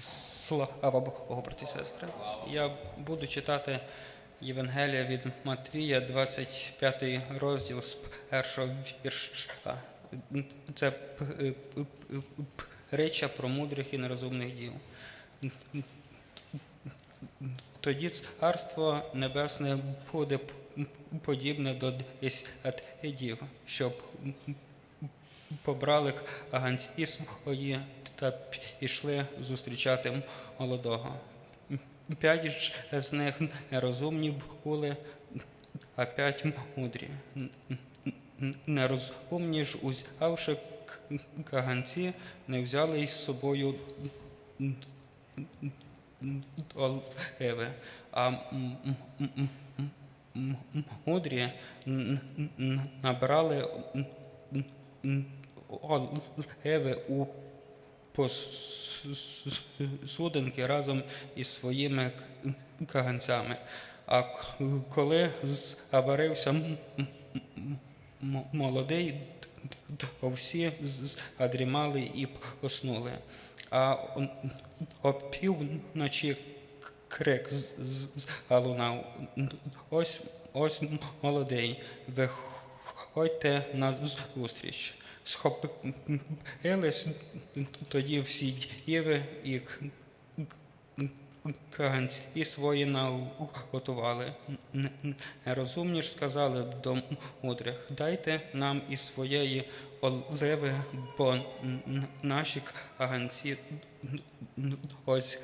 Слава Богу, брати сестри. Я буду читати Євангелія від Матвія, 25 розділ з першого вірша. Це притча про мудрих і нерозумних дів. Тоді царство небесне буде подібне до десяти дів, щоб побрали аганці свої та пішли зустрічати молодого. П'ять з них нерозумні були, а п'ять мудрі. Нерозумні ж, узявши каганці, не взяли із собою оливи, а мудрі н- н- набрали у посудинки разом із своїми каганцями. А коли заварився молодий, то всі задрімали і поснули. А он- опівночі к- крик залунав. Ось, ось молодий, виходьте на зустріч. Схопились тоді всі діви і к- свої наготували. Н- н- Нерозумні ж сказали до мудрих, дайте нам із своєї оливи, бо наші каганці ось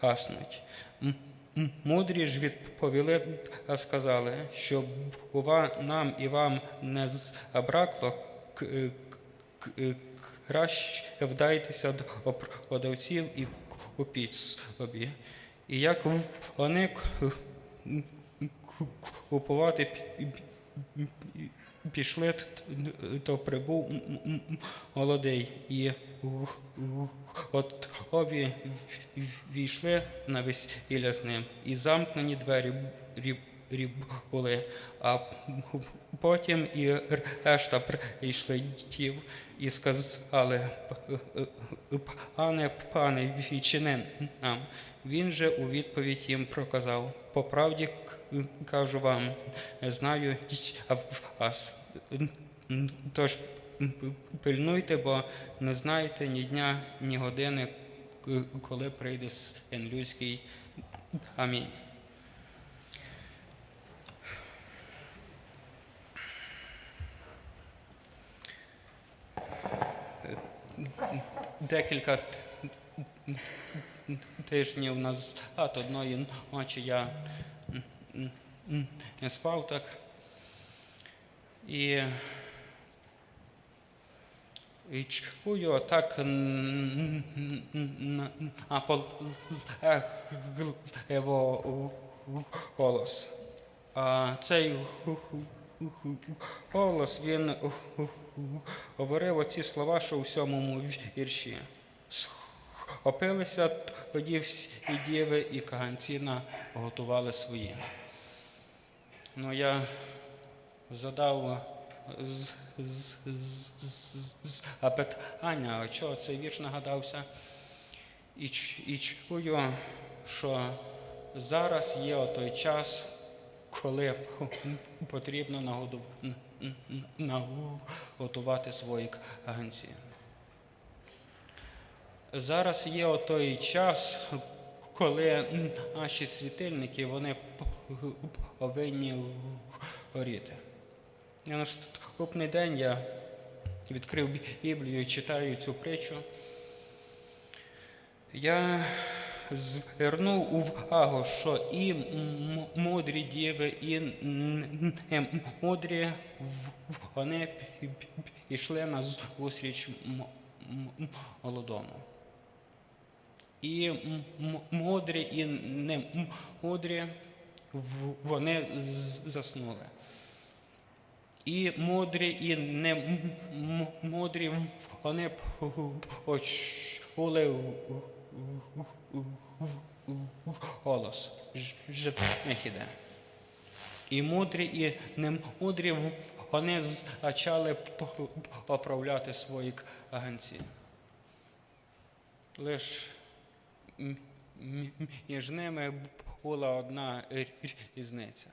гаснуть. Мудрі ж відповіли та сказали, що бува нам і вам не забракло к- к- краще вдайтеся до продавців і купіть собі. І як вони купувати пі- пі- пішли, то прибув молодий і готові війшли на весілля з ним, і замкнені двері рі- рі- були, а потім і решта прийшли дів і сказали, пане, пане, відчини нам. Він же у відповідь їм проказав, по правді кажу вам, знаю вас. Тож пильнуйте, бо не знаєте ні дня, ні години, коли прийде син людський. Амінь. Декілька тижнів назад одної ночі я не спав так. І, і чую так н- н- н- а його голос. А цей голос він говорив оці слова, що у сьомому вірші. Схопилися тоді всі діви і каганці готували свої. Ну, я задав з, з, з, з, з а чого цей вірш нагадався? І, і чую, що зараз є той час, коли потрібно нагоду- наготувати свої каганці. Зараз є той час, коли наші світильники вони повинні горіти. На наступний день я відкрив Біблію читаю цю притчу. Я звернув увагу, що і мудрі діви, і не мудрі вони пі- пі- пішли на зустріч молодому. І мудрі, і не мудрі вони заснули. І мудрі, і не мудрі вони почули голос. Ж- ж- них іде. І мудрі, і немудрі в- вони почали поправляти свої аганці. Лиш між ними була одна різниця.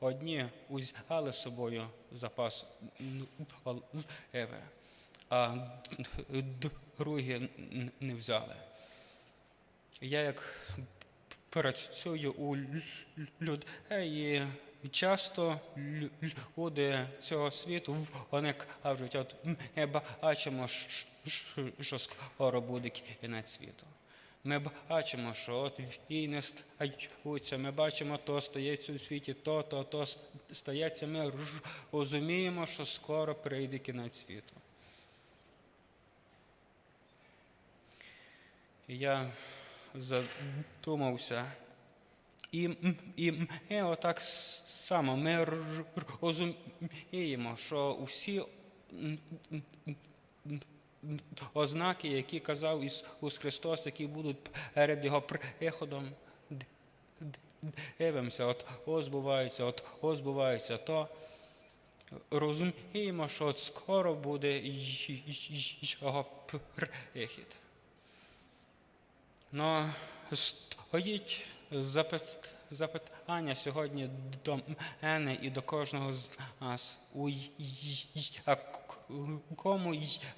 Одні узяли з собою запас Еви, а другі не взяли. Я як працюю у людей, і часто люди цього світу вони кажуть, от ми бачимо, що скоро буде кінець світу. Ми бачимо, що от війни стаються, ми бачимо, то стається у світі, то, то, то стається. Ми розуміємо, що скоро прийде кінець світу. Я задумався. І, і ми отак само ми розуміємо, що усі ознаки, які казав Ісус Христос, які будуть перед Його приходом, дивимося, от ось от ось то. Розуміємо, що от скоро буде його прихід. Но стоїть запит- запитання сьогодні до мене і до кожного з нас. У якому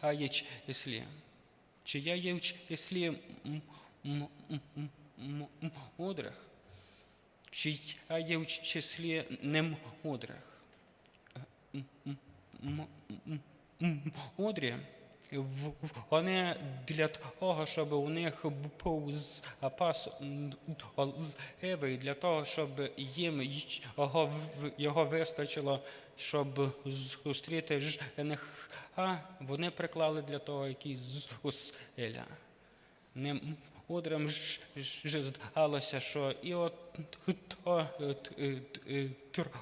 я яєч еслі. Чи я яєч еслі мудрих? Чи я є в числі немудрих? Мудрі вони для того, щоб у них був запас оливи, для того, щоб їм його, його вистачило, щоб зустріти жениха, вони приклали для того якісь зусилля. Не мудрим ж здалося, що і от то е, е,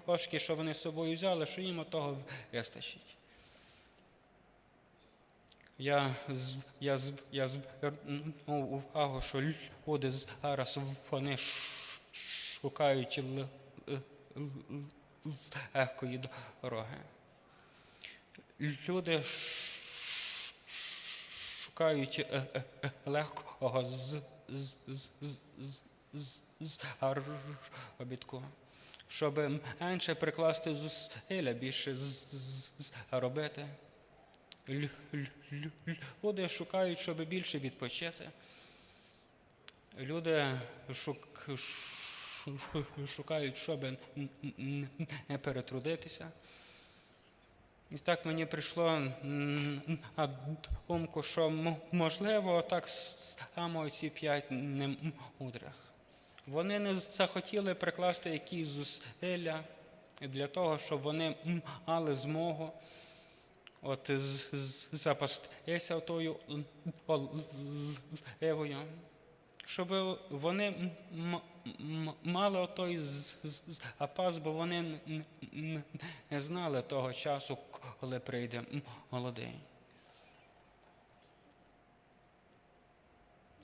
трошки, що вони з собою взяли, що їм того вистачить. Я, з- я, з- я звернув увагу, що люди зараз вони шукають легкої дороги. Люди шукають е, е, легкого з, заробітку, щоб менше прикласти зусилля, більше з, Люди шукають, щоб більше відпочити. Люди шукають, щоб не перетрудитися. І так мені прийшло думку, що можливо так само ці п'ять немудрих. Вони не захотіли прикласти якісь зусилля для того, щоб вони мали змогу от з- запастися тою оливою, щоб вони мали той запас, бо вони не знали того часу, коли прийде молодий.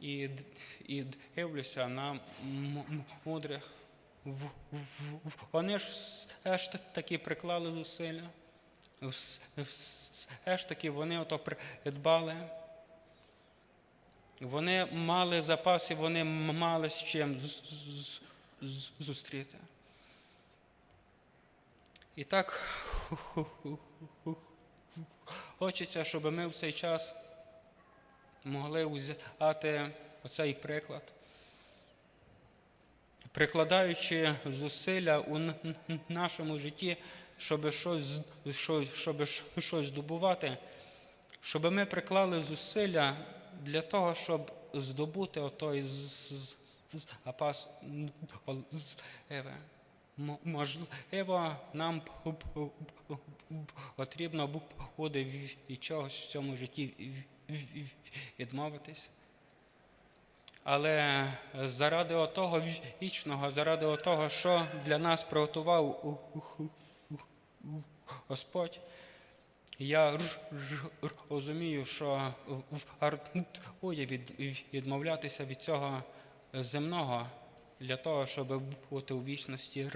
І, і дивлюся на мудрих. Вони ж все ж таки приклали зусилля. Вс- Все ж таки вони ото придбали. Вони мали запаси, вони мали з чим зустріти. І так хочеться, щоб ми в цей час могли взяти оцей приклад, прикладаючи зусилля у нашому житті, щоб щось, щось, щоб щось здобувати, щоб ми приклали зусилля для того, щоб здобути отой запас. Можливо, нам потрібно бу- буде від чогось в цьому житті відмовитись. Але заради того вічного, заради того, що для нас приготував Господь, я розумію, що вартує від, відмовлятися від цього земного для того, щоб бути у вічності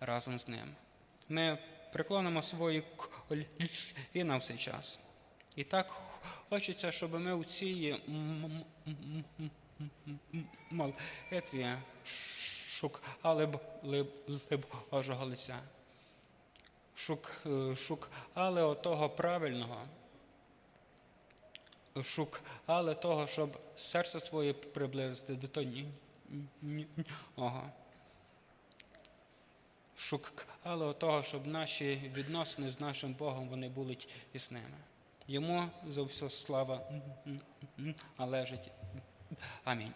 разом з ним. Ми приклонимо свої коліна в цей час. І так Хочеться, щоб ми у цій молитві шукали б Божого лиця. Шук, е, шукали отого правильного, шукали того, щоб серце своє приблизити до того нього. Шукали того, щоб наші відносини з нашим Богом вони були тісними. Йому за все слава належить. Амінь.